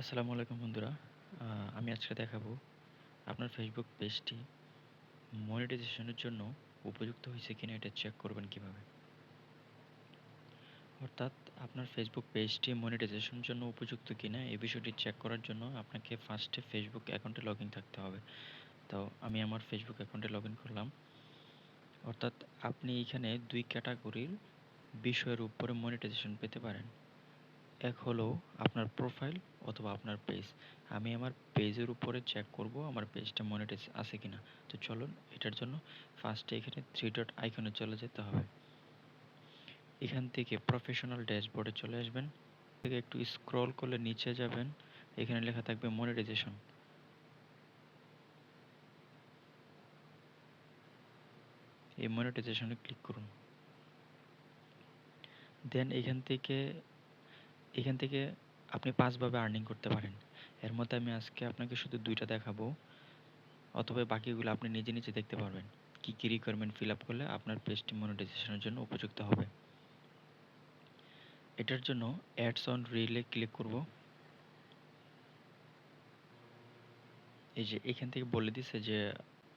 আসসালামু আলাইকুম বন্ধুরা। আমি আজকে দেখাবো আপনার ফেসবুক পেজটি মনিটাইজেশনের জন্য উপযুক্ত হয়েছে কিনা এটা চেক করবেন কীভাবে। অর্থাৎ আপনার ফেসবুক পেজটি মনিটাইজেশনের জন্য উপযুক্ত কিনা এই বিষয়টি চেক করার জন্য আপনাকে ফার্স্টে ফেসবুক অ্যাকাউন্টে লগ থাকতে হবে। তো আমি আমার ফেসবুক অ্যাকাউন্টে লগ করলাম। অর্থাৎ আপনি এখানে দুই ক্যাটাগরির বিষয়ের উপরে মনিটাইজেশন পেতে পারেন। এক হলো আপনার প্রোফাইল অথবা আপনার পেজ আমি আমার পেজের উপরে চেক করব, আমার পেজটা মনিটাইজ আছে কিনা। তো চলুন, এটার জন্য ফার্স্টে এখানে থ্রি ডট আইকনে চলে যেতে হবে। এখান থেকে প্রফেশনাল ড্যাশবোর্ডে চলে আসবেন। থেকে একটু স্ক্রল করলে নিচে যাবেন। এখানে লেখা থাকবে মনিটাইজেশন এই মনিটাইজেশনে ক্লিক করুন। দেন এখান থেকে এখান থেকে আপনি পাঁচভাবে আর্নিং করতে পারেন। এর মধ্যে আমি আজকে আপনাকে শুধু দুইটা দেখাবো, অথবা বাকিগুলো আপনি নিজে নিজে দেখতে পারবেন। কি কি রিকোয়ারমেন্ট ফিল আপ করলে আপনার পেজটি মনিটাইজেশনের জন্য উপযুক্ত হবে। এটার জন্য অ্যাডস অন রিলে ক্লিক করব। এই যে এখান থেকে বলে দিছে যে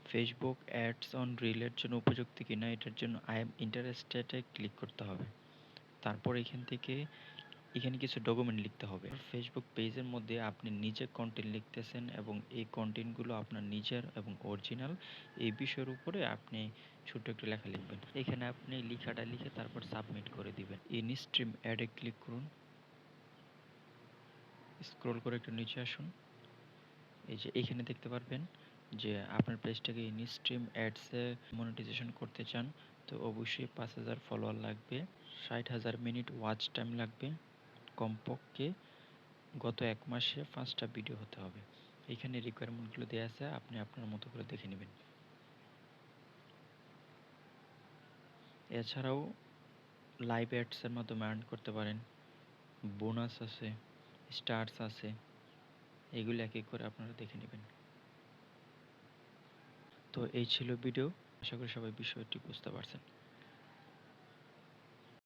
ফেসবুক অ্যাডস অন রিলের জন্য উপযুক্ত কিনা, এটার জন্য আই এম ইন্টারেস্টেডে ক্লিক করতে হবে। তারপর এখান থেকে এখানে কিছু ডকুমেন্ট লিখতে হবে। ফেসবুক পেজের মধ্যে আপনি নিজে কন্টেন্ট লিখতেছেন এবং এই কন্টেন্টগুলো আপনার নিজের এবং অরিজিনাল এই বিষয়ের উপরে আপনি ছোট একটা লেখা লিখবেন। এখানে আপনি লেখাটা লিখে তারপর সাবমিট করে দিবেন। ইনস্ট্রিম অ্যাডে ক্লিক করুন। স্ক্রল করে একটু নিচে আসুন। এই যে এখানে দেখতে পারবেন যে আপনার পেজটাকে ইনস্ট্রিম অ্যাডসে মনিটাইজেশন করতে চান, তো অবশ্যই পাঁচ হাজার ফলোয়ার লাগবে। ষাট হাজার মিনিট ওয়াচ টাইম লাগবে। কমপক্ষে গত এক মাসে পাঁচটা ভিডিও হতে হবে। এখানে রিকোয়ারমেন্টগুলো দেওয়া আছে, আপনি আপনার মতো করে দেখে নেবেন। এছাড়াও লাইভ অ্যাডসের মাধ্যমে আর্ন করতে পারেন। বোনাস আছে স্টার্স আছে, এগুলো এক এক করে আপনারা দেখে নেবেন। তো এই ছিল ভিডিও আশা করি সবাই বিষয়টি বুঝতে পারছেন।